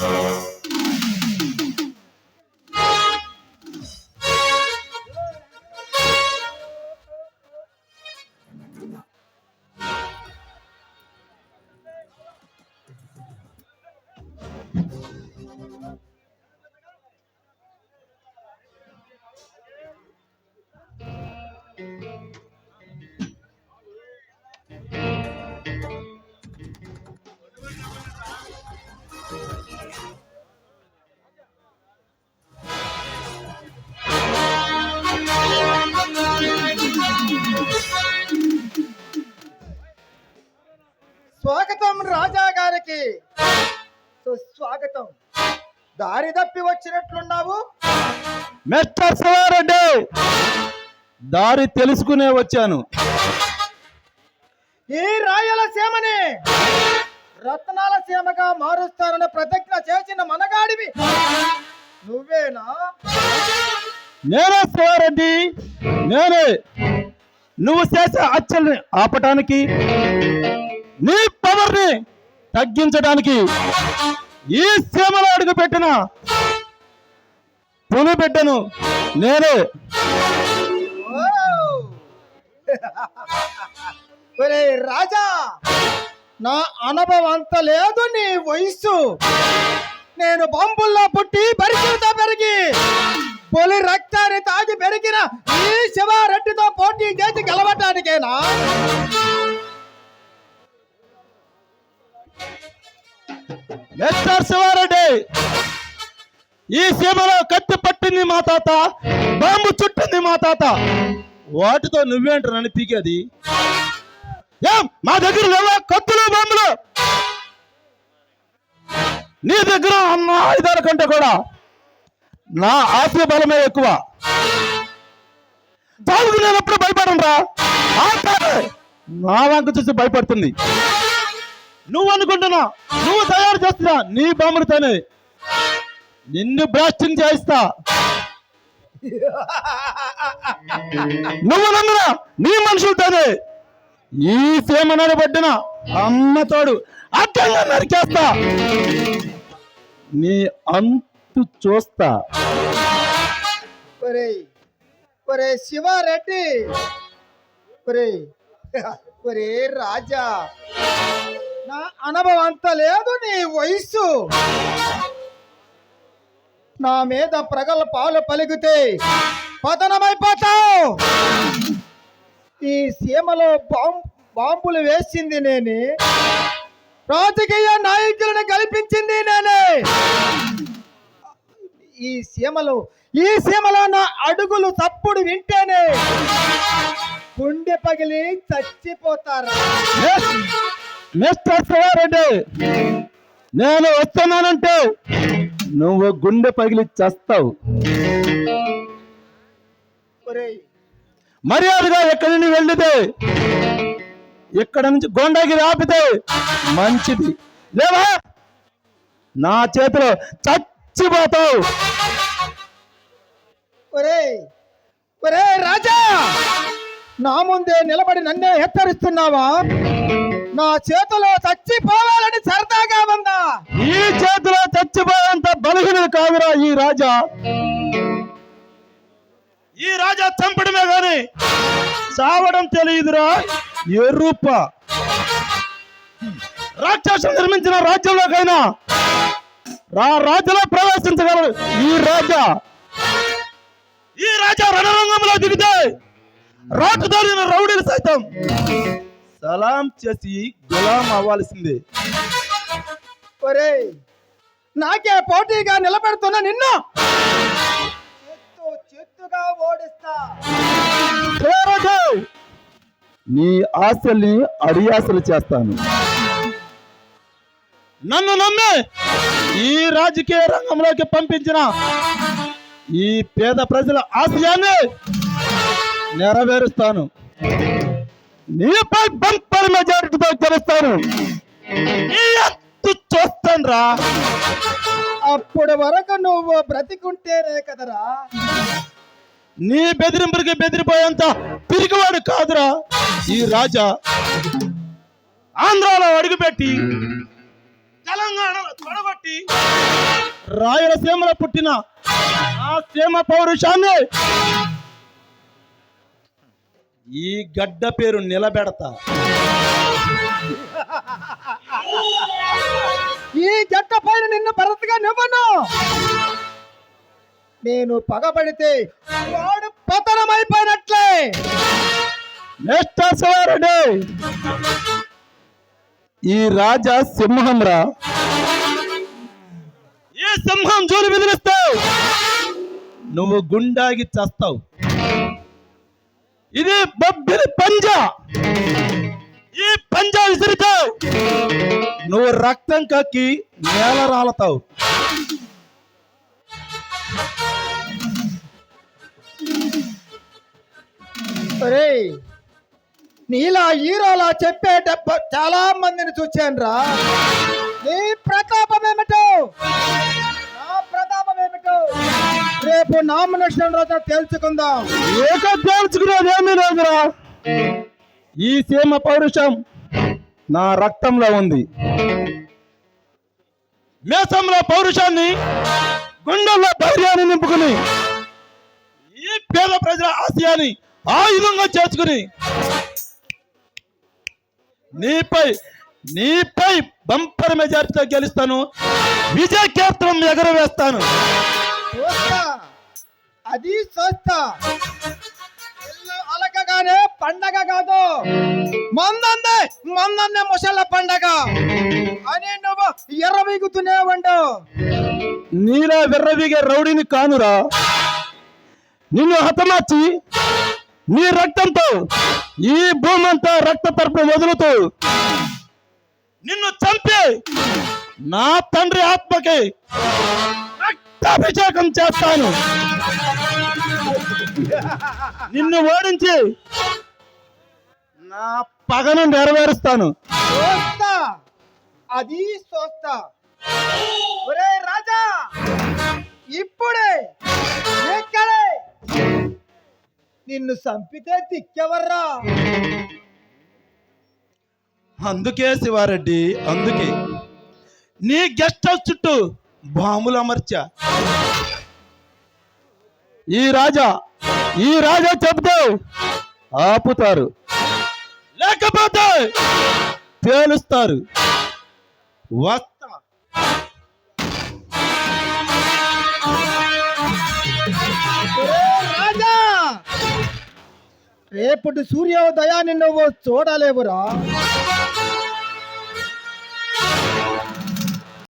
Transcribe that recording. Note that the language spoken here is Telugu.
Yes. సుస్వాగతం దారి తప్పి వచ్చినట్లున్నావు. మిస్టర్ శివారెడ్డి దారి తెలుసుకునే వచ్చాను. ఈ రాయలసీమని రత్నాల సీమగా మారుస్తారని ప్రతిజ్ఞ చేసిన మనగాడివి నువ్వేనా? నేనే శివారెడ్డి నేనే. నువ్వు చేసే హత్యల్ని ఆపటానికి నీ పవర్ని తగ్గించడానికి ఈ సీమలో అడుగు పెట్టిన పులి పెట్టను నేనే. రాజా నా అనుభవం అంత లేదు నీ వయస్సు. నేను బాంబుల్లో పుట్టి పరిచయంతో పెరిగి పొలి రక్తాన్ని తాగి పెరిగిన ఈ శివారెడ్డితో పోటీ చేసి గెలవటానికేనా? మిస్టర్ శివారెడ్డి. ఈ సీమలో కత్తి పట్టింది మా తాత బాంబు చుట్టింది మా తాత. వాటితో నువ్వేంటారు నన్ను పీకేది? ఏం మా దగ్గర లేవా? కత్తులు బాంబులు? నీ దగ్గర అన్న ఆయుధాల కంటే కూడా. నా ఆశయ బలమే ఎక్కువ. చావుకు నేను ఎప్పుడు భయపడను రా నా వంక చూసి భయపడుతుంది. నువ్వు అనుకుంటున్నా. నువ్వు తయారు చేస్తున్నా. నీ బాంబులతోనే నిన్ను బ్లాస్టింగ్ చేయిస్తా. నువ్వు నమ్మునా నీ మనుషులతోనే. ఈ సీమ అమ్మ అమ్మతోడు అడ్డంగా నరికేస్తా. నీ అంతు చూస్తా. ఒరే శివారెడ్డి. ఒరే ఒరే రాజా. నా అనుభవం అంత లేదు నీ వయస్సు. నా మీద ప్రగల్భాలు పలిగితే పతనమైపోతావు. ఈ సీమలో బాంబు బాంబులు వేసింది నేనే. రాజకీయ నాయకులను కల్పించింది నేనే. ఈ సీమలో ఈ సీమలో నా అడుగులు తప్పుడు వింటేనే గుండె పగిలి చచ్చిపోతారు. మిస్టర్ శివారెడ్డి నేను వస్తున్నానంటే నువ్వు గుండె పగిలి చస్తావు. మర్యాదగా ఎక్కడి నుండి వెళ్ళితే? ఇక్కడ నుంచి గొండగిరి ఆపితే మంచిది. లేవా? నా చేతిలో చచ్చిపోతావు. ఒరేయ్ రాజా! నా ముందే నిలబడి నన్నే హెచ్చరిస్తున్నావా? నా చేతిలో చచ్చిపోవాలని సరదాగా ఉందా? ఈ చేతిలో చచ్చిపోయేంత బలహీనది కాదురా ఈ రాజా. ఈ రాజా చంపడమే గాని చావడం తెలియదురా. ఎరుప. రాక్షసులు నిర్మించిన రాజ్యంలోకైనా రా రాజులో ప్రవేశించగలరు ఈ రాజా. ఈ రాజా రణరంగంలో దిగితే రాజధాని రౌడీలు సైతం సలాం చేసి గులాం అవ్వాల్సిందే. ఒరేయ్ నాకే పోటీగా నిలబెడుతున్న నిన్ను. చెత్తు చెత్తుగా ఓడిస్తా. చేరదు. నీ ఆశల్ని అడియాసలు చేస్తాను. నన్ను నమ్మి ఈ రాజకీయ రంగంలోకి పంపించిన ఈ పేద ప్రజల ఆశయాన్ని నెరవేరుస్తాను. నీపై బంపర్ మెజారిటీతో గెలుస్తాను. ఎత్తు చూస్తాను రా అప్పుడు వరకు నువ్వు బ్రతికుంటేనే కదరా. నీ బెదిరింపులకి బెదిరిపోయేంత పిరికివాడు కాదురా ఈ రాజా. ఆంధ్రాలో అడుగుపెట్టి తెలంగాణలో తొడగొట్టి రాయలసీమలో పుట్టిన ఆ సీమ పౌరుషాన్ని ఈ గడ్డ పేరు నిలబెడతా. ఈ జట్ట పైన నిన్ను భరత్గా నివ్వను. నేను పగబడితే వాడు పతనమైపోయినట్లే. నెక్స్ట్ ఈ రాజా సింహం రా. ఈ సింహం జోలు బెదిరిస్తావు నువ్వు గుండాగి చస్తావు. ఇది బొబ్బిలి పంజా. ఈ పంజా విసిరితావు నువ్వు రక్తం కక్కి నేల రాలతావు. నీలా హీరోలా చెప్పేటప్పుడు చాలా మందిని చూచాను రా నీ ప్రతాపం నామినేషన్ రోజున తేల్చుకుందాం. ఏక తేల్చుకునేది ఏమీ లేదురా. ఈ సీమ పౌరుషం నా రక్తంలో ఉంది. మేసంలో పౌరుషాన్ని గుండెల్లో ధైర్యాన్ని నింపుకుని ఈ పేద ప్రజల ఆశయాన్ని ఆయుధంగా చేసుకుని నీపై నీపై బంపర్ మెజారిటీతో గెలుస్తాను. విజయ కేత్రం ఎగరవేస్తాను. అది స్వస్థ. ఇల్లు అలకగానే పండగ కాదు. మందందే మందందే ముసళ్ళ పండగ. అని నువ్వు ఎర్రవీగుతూనే ఉండు. నీలా విర్రవీగే రౌడీని కానురా. నిన్ను హతమార్చి నీ రక్తంతో ఈ భూమంతా రక్త తరపున వదులుతూ నిన్ను చంపి నా తండ్రి ఆత్మకి రక్తాభిషేకం చేస్తాను. నిన్ను ఓడించి నా పగను నెరవేరుస్తాను. అది చూస్తా ఒరే రాజా ఇప్పుడే నిన్ను చంపితే దిక్కెవర్రా అందుకే శివారెడ్డి అందుకే. నీ గెస్ట్ హౌస్ చుట్టూ బాంబులు అమర్చా. ఈ రాజా ఈ రాజా చెబితే ఆపుతారు. లేకపోతే తేలుస్తారు. వస్తా రేపటి సూర్యోదయాన్ని నువ్వు చూడలేవురా.